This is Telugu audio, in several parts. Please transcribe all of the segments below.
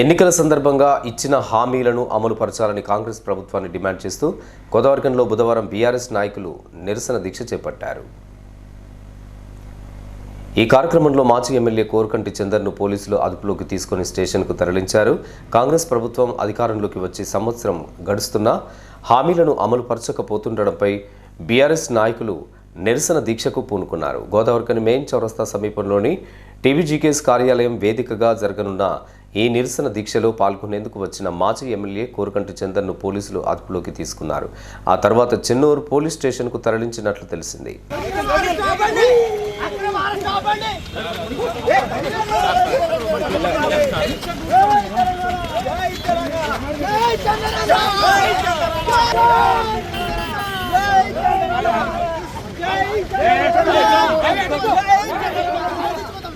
ఎన్నికల సందర్భంగా ఇచ్చిన హామీలను అమలు పరచాలని కాంగ్రెస్ ప్రభుత్వాన్ని డిమాండ్ చేస్తూ గోదావరికంలో బుధవారం బీఆర్ఎస్ నాయకులు నిరసన దీక్ష చేపట్టారు. ఈ కార్యక్రమంలో మాజీ ఎమ్మెల్యే కోరకంటి చందర్ను పోలీసులు అదుపులోకి తీసుకుని స్టేషన్కు తరలించారు. కాంగ్రెస్ ప్రభుత్వం అధికారంలోకి వచ్చి సంవత్సరం గడుస్తున్నా హామీలను అమలు పరచకపోతుండడంపై బీఆర్ఎస్ నాయకులు నిరసన దీక్షకు పూనుకున్నారు. గోదావరికని మెయిన్ చౌరస్తా సమీపంలోని టీవీజీకేఎస్ కార్యాలయం వేదికగా జరగనున్న ఈ నిరసన దీక్షలో పాల్గొనేందుకు వచ్చిన మాజీ ఎమ్మెల్యే కోరకంటి చందర్ను పోలీసులు అదుపులోకి తీసుకున్నారు. ఆ తర్వాత చెన్నూరు పోలీస్ స్టేషన్కు తరలించినట్లు తెలిసింది.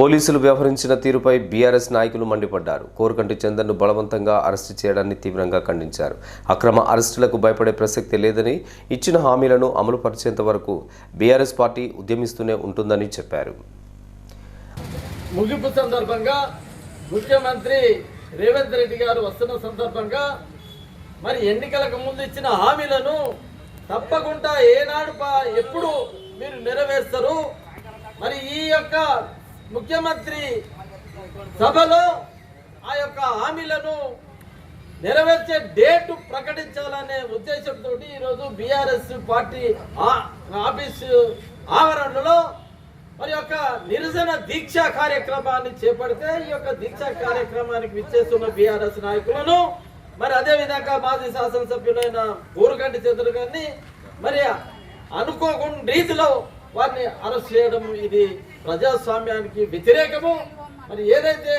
పోలీసులు వ్యవహరించిన తీరుపై బీఆర్ఎస్ నాయకులు మండిపడ్డారు. కోరకంటి చందర్ను బలవంతంగా అరెస్టు చేయడాన్ని తీవ్రంగా ఖండించారు. అక్రమ అరెస్టులకు భయపడే ప్రసక్తి లేదని ఇచ్చిన హామీలను అమలు పరిచేంత వరకు బీఆర్ఎస్ పార్టీ ఉద్యమిస్తూనే ఉంటుందని చెప్పారు. ముగింపు సందర్భంగా ముఖ్యమంత్రి రేవంత్ రెడ్డి గారు వస్తున్న సందర్భంగా మరి ఎన్నికలకు ముందు ఇచ్చిన హామీలను తప్పకుండా ఏనాడు ఎప్పుడు మీరు నెరవేర్స్తారు మరి ఈ యొక్క ముఖ్యమంత్రి సభలో ఆ యొక్క హామీలను నెరవేర్చే డేట్ ప్రకటించాలనే ఉద్దేశంతో ఈరోజు బీఆర్ఎస్ పార్టీ ఆఫీసు ఆవరణలో మరి యొక్క నిరసన దీక్ష కార్యక్రమాన్ని చేపడితే ఈ యొక్క దీక్ష కార్యక్రమానికి విచ్చేస్తున్న బీఆర్ఎస్ నాయకులను మరి అదే విధంగా మాజీ శాసనసభ్యులైన ఊరుగంటి చంద్ర గారిని మరి అనుకోకుండా రీతిలో వారిని అరెస్ట్ చేయడం ఇది ప్రజాస్వామ్యానికి వ్యతిరేకము. మరి ఏదైతే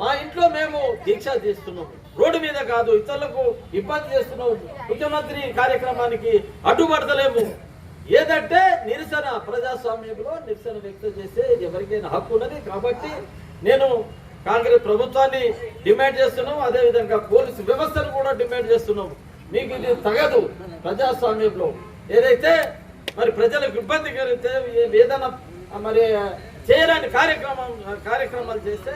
మా ఇంట్లో మేము దీక్ష చేస్తున్నాం రోడ్డు మీద కాదు ఇతరులకు ఇబ్బంది చేస్తున్నాం ముఖ్యమంత్రి కార్యక్రమానికి అడ్డుపడతలేము. ఏదంటే నిరసన ప్రజాస్వామ్యంలో నిరసన వ్యక్తం చేస్తే ఎవరికైనా హక్కు ఉన్నది. కాబట్టి నేను కాంగ్రెస్ ప్రభుత్వాన్ని డిమాండ్ చేస్తున్నాం. అదేవిధంగా పోలీసు వ్యవస్థను కూడా డిమాండ్ చేస్తున్నాం. మీకు ఇది తగదు ప్రజాస్వామ్యంలో. ఏదైతే మరి ప్రజలకు ఇబ్బంది కలిగితే ఏదైనా మరి చేయలేని కార్యక్రమం కార్యక్రమాలు చేస్తే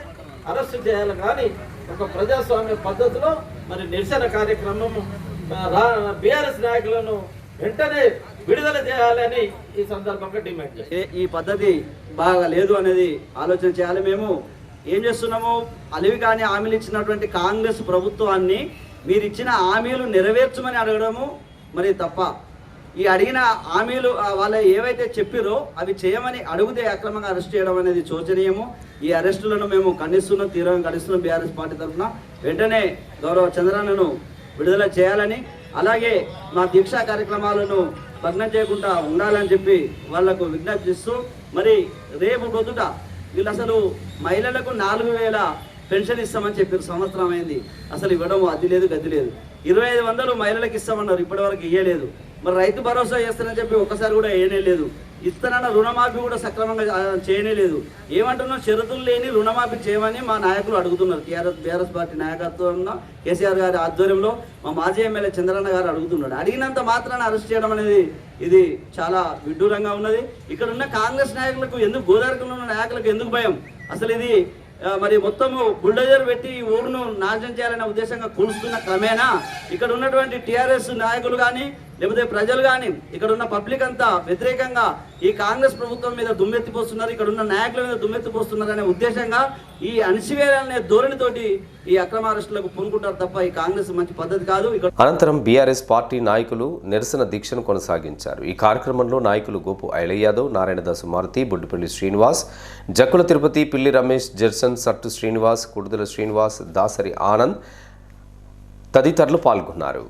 అరెస్టు చేయాలి. కానీ ఒక ప్రజాస్వామ్య పద్ధతిలో మరి నిరసన కార్యక్రమము బీఆర్ఎస్ నాయకులను వెంటనే విడుదల చేయాలని ఈ సందర్భంగా డిమాండ్ చేస్తాం ఈ పద్ధతి బాగా లేదు అనేది ఆలోచన చేయాలి మేము. ఏం చేస్తున్నాము? అలివి కానీ హామీలు ఇచ్చినటువంటి కాంగ్రెస్ ప్రభుత్వాన్ని మీరు ఇచ్చిన హామీలు నెరవేర్చమని అడగడము మరి తప్ప ఈ అడిగిన హామీలు ఆ, వాళ్ళు ఏవైతే చెప్పిరో అవి చేయమని అడిగితే అక్రమంగా అరెస్ట్ చేయడం అనేది శోచనీయము. ఈ అరెస్టులను మేము ఖండిస్తున్నాం తీవ్రంగా ఖండిస్తున్నాం బీఆర్ఎస్ పార్టీ తరఫున. వెంటనే గౌరవ చంద్రన్నను విడుదల చేయాలని అలాగే మా దీక్షా కార్యక్రమాలను భగ్నం చేయకుండా ఉండాలని చెప్పి వాళ్ళకు విజ్ఞప్తిస్తూ మరి రేపు పొద్దుట వీళ్ళు అసలు మహిళలకు నాలుగు వేల పెన్షన్ ఇస్తామని చెప్పారు సంవత్సరం అయింది. అసలు ఇవ్వడం అది లేదు గది లేదు. ఇరవై ఐదు వందలు మహిళలకు ఇస్తామన్నారు ఇప్పటివరకు ఇయ్యలేదు. మరి రైతు భరోసా చేస్తానని చెప్పి ఒక్కసారి కూడా వేయనే లేదు. ఇస్తానన్న రుణమాఫీ కూడా సక్రమంగా చేయనేలేదు చేయనే లేదు. ఏమంటున్నాం షరతులు లేని రుణమాఫీ చేయమని మా నాయకులు అడుగుతున్నారు. టీఆర్ఎస్ బీఆర్ఎస్ పార్టీ నాయకత్వంలో కేసీఆర్ గారి ఆధ్వర్యంలో మా మాజీ ఎమ్మెల్యే చంద్రన్న గారు అడుగుతున్నాడు. అడిగినంత మాత్రాన అరెస్ట్ చేయడం అనేది ఇది చాలా విడ్డూరంగా ఉన్నది. ఇక్కడ ఉన్న కాంగ్రెస్ నాయకులకు ఎందుకు గోదావరిలో ఉన్న నాయకులకు ఎందుకు భయం? అసలు ఇది మరి మొత్తము బుల్డోజర్ పెట్టి ఈ ఊరును నాశనం చేయాలనే ఉద్దేశంగా కూలుస్తున్న క్రమేణా ఇక్కడ ఉన్నటువంటి టీఆర్ఎస్ నాయకులు కానీ లేకపోతే ప్రజలు కానీ ఇక్కడ ఉన్న పబ్లిక్ అంతా వ్యతిరేకంగా ఈ కాంగ్రెస్ ప్రభుత్వం మీద దుమ్మెత్తిపోస్తున్నారు ఇక్కడ ఉన్న నాయకుల మీద దుమ్మెత్తిపోస్తున్నారు అనే ఉద్దేశంగా ఈ అణిసివేయాలనే ధోరణితోటి ఈ అక్రమ అరెస్టులకు పూనుకుంటారు తప్ప ఈ కాంగ్రెస్ మంచి పద్ధతి కాదు. ఇక్కడ అనంతరం బీఆర్ఎస్ పార్టీ నాయకులు నిరసన దీక్షను కొనసాగించారు. ఈ కార్యక్రమంలో నాయకులు గోపు ఐలయ్య యాదవ్ నారాయణదాసు మారుతి బుడ్డుపల్లి శ్రీనివాస్ జక్కుల తిరుపతి పిల్లి రమేష్ జెర్సన్ సట్టు శ్రీనివాస్ కుడుదల శ్రీనివాస్ దాసరి ఆనంద్ తదితరులు పాల్గొన్నారు.